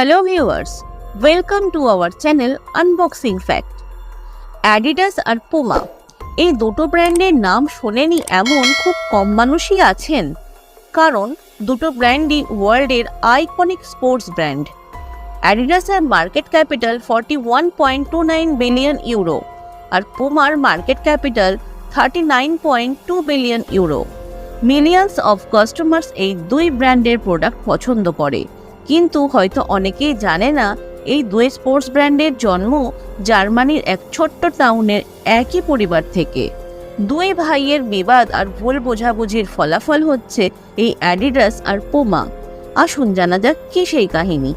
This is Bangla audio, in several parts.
Hello viewers welcome to our channel unboxing fact Adidas R Puma এই দুটো ব্র্যান্ডের নাম শোনেনি এমন খুব কম মানুষই আছেন, কারণ দুটো ব্র্যান্ডই ওয়ার্ল্ডের iconic sports brand অ্যাডিডাসের market capital forty one point two nine billion euro R পুমার market capital thirty nine point two billion euro millions of customers এই দুই ব্র্যান্ডের প্রোডাক্ট পছন্দ করে। কিন্তু হয়তো অনেকেই জানে না, এই দুই স্পোর্টস ব্র্যান্ডের জন্ম জার্মানির এক ছোট্ট টাউনের একই পরিবার থেকে। দুই ভাইয়ের বিবাদ আর ভুল বোঝাবুঝির ফলাফল হচ্ছে এই অ্যাডিডাস আর পোমা। আসুন জানা যাক কি সেই কাহিনী।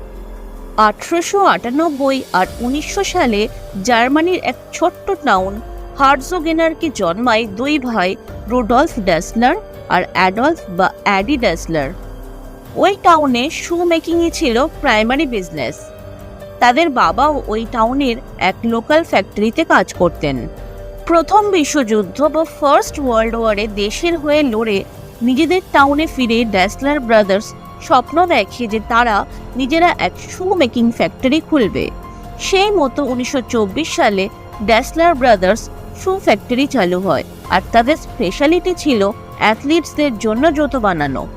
আঠারোশো আটানব্বই আর উনিশশো সালে জার্মানির এক ছোট্ট টাউন হার্জোগেনারকে জন্মায় দুই ভাই রুডলফ ড্যাসলার আর অ্যাডলফ বা অ্যাডি ড্যাসলার। ওই টাউনে শু মেকিংই ছিল প্রাইমারি বিজনেস তাদের বাবাও ওই টাউনের এক লোকাল ফ্যাক্টরিতে কাজ করতেন। প্রথম বিশ্বযুদ্ধ বা ফার্স্ট ওয়ার্ল্ড ওয়ারে দেশের হয়ে লড়ে নিজেদের টাউনে ফিরে ড্যাসলার ব্রাদার্স স্বপ্ন দেখে যে তারা নিজেরা এক শু মেকিং ফ্যাক্টরি খুলবে। সেই মতো উনিশশো চব্বিশ সালে ড্যাসলার ব্রাদার্স শু ফ্যাক্টরি চালু হয় আর তাদের স্পেশালিটি ছিল অ্যাথলিটসদের জন্য জুতো বানানো।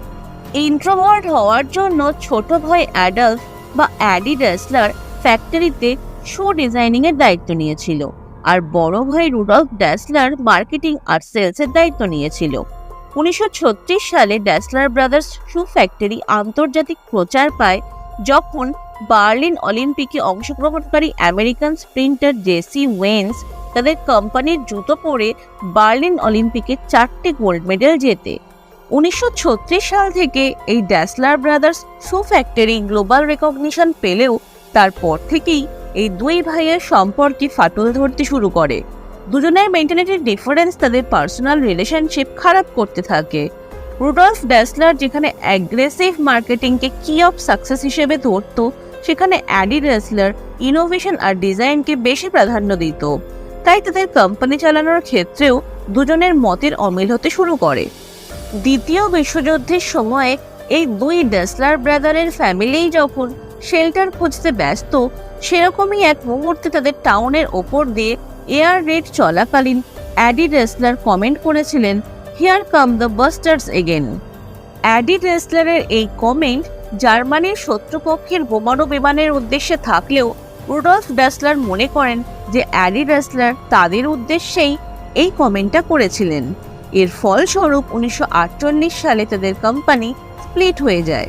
ইন্ট্রোভার্ট হওয়ার জন্য ছোট ভাই অ্যাডাল্ট বা অ্যাডি ড্যাসলার ফ্যাক্টরিতে শো ডিজাইনিংয়ের দায়িত্ব নিয়েছিল। আর বড় ভাই রুডলফ ড্যাসলার মার্কেটিং আর সেলসের দায়িত্ব নিয়েছিল। উনিশশো ছত্রিশ সালে ড্যাসলার ব্রাদার্স শু ফ্যাক্টরি আন্তর্জাতিক প্রচার পায়, যখন বার্লিন অলিম্পিকে অংশগ্রহণকারী আমেরিকান স্প্রিন্টার জেসি ওয়েন্স তাদের কোম্পানির জুতো পরে বার্লিন অলিম্পিকে চারটে গোল্ড মেডেল জেতে। উনিশশো ছত্রিশ সাল থেকে এই Dassler brothers shoe factory global recognition পেলেও তারপর থেকেই এই দুই ভাইয়ের সম্পর্কে ফাটল ধরতে শুরু করে। দুজনের মেন্টালিটির ডিফারেন্স তাদের পার্সোনাল রিলেশনশিপ খারাপ করতে থাকে। রুডলফ ড্যাসলার যেখানে অ্যাগ্রেসিভ মার্কেটিংকে কি অফ সাকসেস হিসেবে ধরত, সেখানে অ্যাডি ড্যাসলার ইনোভেশন আর ডিজাইনকে বেশি প্রাধান্য দিত। তাই তাদের কোম্পানি চালানোর ক্ষেত্রেও দুজনের মতের অমিল হতে শুরু করে। দ্বিতীয় বিশ্বযুদ্ধের সময়ে এই দুই ডেসলার ব্রাদারের ফ্যামিলি যখন শেল্টার খুঁজতে ব্যস্ত, সেরকমই এক মুহূর্তে তাদের টাউনের ওপর দিয়ে এয়ার রেড চলাকালীন অ্যাডি রেসলার কমেন্ট করেছিলেন, here come the bastards again Adi রেসলারের এই কমেন্ট জার্মানির শত্রুপক্ষের বোমারু বিমানের উদ্দেশ্যে থাকলেও রুডলফ ড্যাসলার মনে করেন যে অ্যাডি ড্যাসলার তাদের উদ্দেশ্যেই এই কমেন্টটা করেছিলেন। এর ফলস্বরূপ উনিশশো আটচল্লিশ সালে তাদের কোম্পানি স্প্লিট হয়ে যায়।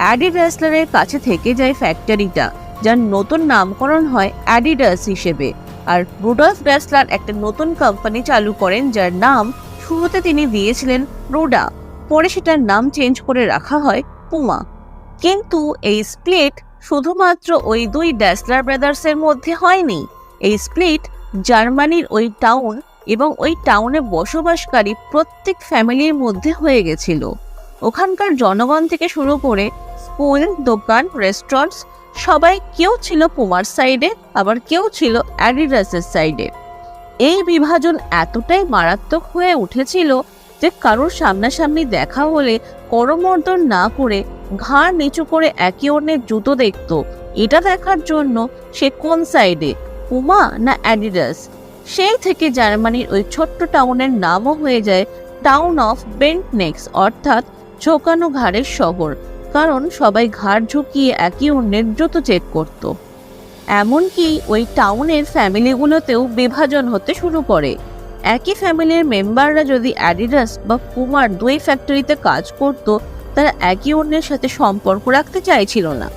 অ্যাডি রেসলারের কাছে থেকে যায় ফ্যাক্টরিটা যার নতুন নামকরণ হয় অ্যাডিডাস হিসেবে। আর রুডলফ ড্যাসলার একটা নতুন কোম্পানি চালু করেন, যার নাম শুরুতে তিনি দিয়েছিলেন রোডা পরে সেটার নাম চেঞ্জ করে রাখা হয় পুমা কিন্তু এই স্প্লিট শুধুমাত্র ওই দুই ড্যাসলার ব্রাদার্সের মধ্যে হয়নি। এই স্প্লিট জার্মানির ওই টাউন এবং ওই টাউনে বসবাসকারী প্রত্যেক ফ্যামিলির মধ্যে হয়ে গেছিল। ওখানকার জনগণ থেকে শুরু করে স্কুল দোকান রেস্টুরেন্টস সবাই কেউ ছিল পুমার সাইডে আবার কেউ ছিল অ্যাডিডাসের সাইডে এই বিভাজন এতটাই মারাত্মক হয়ে উঠেছিল যে কারোর সামনাসামনি দেখা হলে করমর্দন না করে ঘাড় নিচু করে একে অন্যের জুতো দেখত। এটা দেখার জন্য সে কোন সাইডে পুমা না অ্যাডিডাস সেই থেকে জার্মানির ওই ছোট্ট টাউনের নামও হয়ে যায় টাউন অফ বেন্ট নেক্স অর্থাৎ ঝোঁকানো ঘাড়ের শহর, কারণ সবাই ঘাড় ঝুঁকিয়ে একে অন্যের জুতো চেক করত। এমনকি ওই টাউনের ফ্যামিলিগুলোতেও বিভাজন হতে শুরু করে। একই ফ্যামিলির মেম্বাররা যদি অ্যাডিডাস বা পুমার দুই ফ্যাক্টরিতে কাজ করত, তারা একে অন্যের সাথে সম্পর্ক রাখতে চাইছিল না।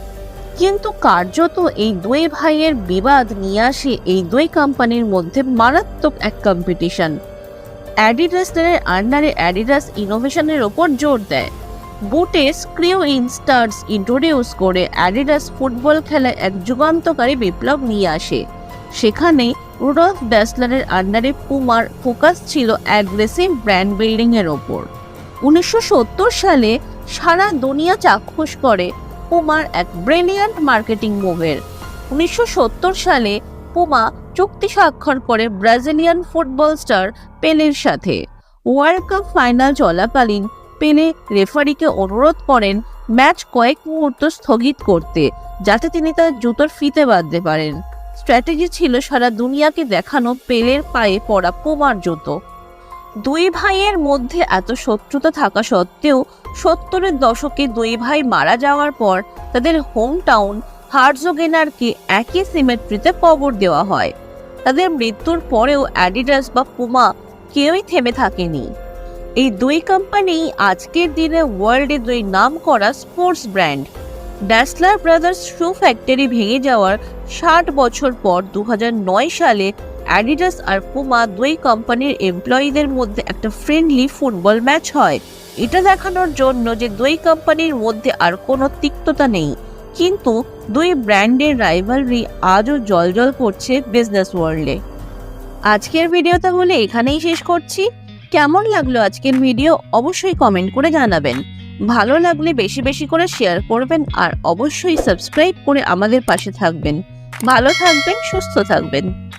কিন্তু কার্যত এই দুই ভাইয়ের বিবাদ নিয়ে আসে এই দুই কোম্পানির মধ্যে মারাত্মক এক কম্পিটিশন অ্যাডিডাসের আন্ডারে অ্যাডিডাস ইনোভেশনের ওপর জোর দেয়। বুটে স্ক্রিউ ইনস্টার্স ইন্ট্রোডিউস করে অ্যাডিডাস ফুটবল খেলায় এক যুগান্তকারী বিপ্লব নিয়ে আসে। সেখানে রুডলফ ড্যাসলারের আন্ডারে পুমার ফোকাস ছিল অ্যাগ্রেসিভ ব্র্যান্ড বিল্ডিংয়ের ওপর। উনিশশো সত্তর সালে সারা দুনিয়া চাক্ষুষ করে পুমার এক ব্রিলিয়ান্ট মার্কেটিং মুভের। উনিশশো সত্তর সালে পুমা চুক্তি স্বাক্ষর করে ব্রাজিলিয়ান ফুটবল স্টার পেলের সাথে। ওয়ার্ল্ড কাপ ফাইনাল চলাকালীন পেলে রেফারিকে অনুরোধ করেন ম্যাচ কয়েক মুহূর্ত স্থগিত করতে, যাতে তিনি তার জুতোর ফিতে বাঁধতে পারেন। স্ট্র্যাটেজি ছিল সারা দুনিয়াকে দেখানো পেলের পায়ে পড়া পুমার জুতো। দুই ভাইয়ের মধ্যে এত শত্রুতা থাকা সত্ত্বেও সত্তরের দশকে দুই ভাই মারা যাওয়ার পর তাদের হোম টাউন হার্জোগেনারকে একই সিমেট্রিতে কবর দেওয়া হয়। তাদের মৃত্যুর পরেও অ্যাডিডাস বা পুমা কেউই থেমে থাকেনি। এই দুই কোম্পানি আজকের দিনে ওয়ার্ল্ডে দুই নাম করা sports brand Dassler brothers shoe factory ভেঙে যাওয়ার ষাট বছর পর দু হাজার নয় সালে অ্যাডিডাস আর পুমা দুই কোম্পানির এমপ্লয়ীদের মধ্যে একটা ফ্রেন্ডলি ফুটবল ম্যাচ হয়। এটা দেখানোর জন্য যে দুই কোম্পানির মধ্যে আর কোনো তিক্ততা নেই। কিন্তু দুই ব্র্যান্ডের রাইভালরি আজও জলজল করছে বিজনেস ওয়ার্ল্ডে আজকের ভিডিও তাহলে এখানেই শেষ করছি। কেমন লাগল আজকের ভিডিও অবশ্যই কমেন্ট করে জানাবেন। ভালো লাগলে বেশি বেশি করে শেয়ার করবেন আর অবশ্যই সাবস্ক্রাইব করে আমাদের পাশে থাকবেন। ভালো থাকবেন, সুস্থ থাকবেন।